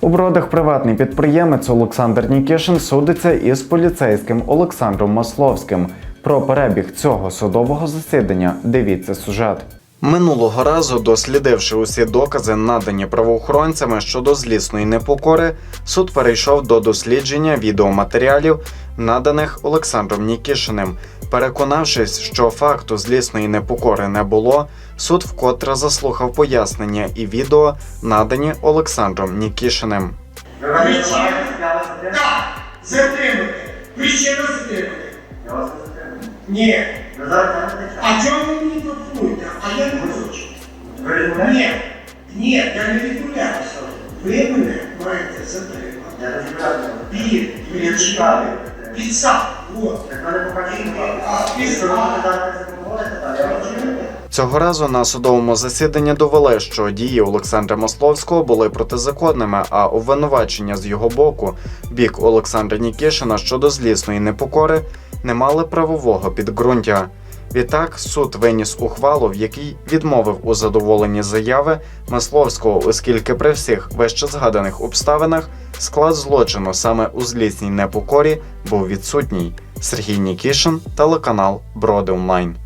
У бродах приватний підприємець Олександр Нікішин судиться із поліцейським Олександром Масловським. Про перебіг цього судового засідання дивіться сюжет. Минулого разу, дослідивши усі докази, надані правоохоронцями щодо злісної непокори, суд перейшов до дослідження відеоматеріалів, наданих Олександром Нікішиним. Переконавшись, що факту злісної непокори не було, суд вкотре заслухав пояснення і відео, надані Олександром Нікішиним. Ви мене Причина? знаєте, я вас затримати. Затримати. Не затримую. Ні. Ви зараз не затримуєте. А чому ви мені контролюєте? А я не хочу. Ви відмовляєте? Ні, ні, я не відмовляюся. Ви мене маєте затримати. Я не проводити, так я вас затримую. Цього разу на судовому засіданні довели, що дії Олександра Масловського були протизаконними, а обвинувачення з його боку бік Олександра Нікішина щодо злісної непокори не мали правового підґрунтя. Відтак суд виніс ухвалу, в якій відмовив у задоволенні заяви Масловського, оскільки при всіх вище згаданих обставинах склад злочину саме у злісній непокорі був відсутній. Сергій Нікішин, телеканал Броди Онлайн.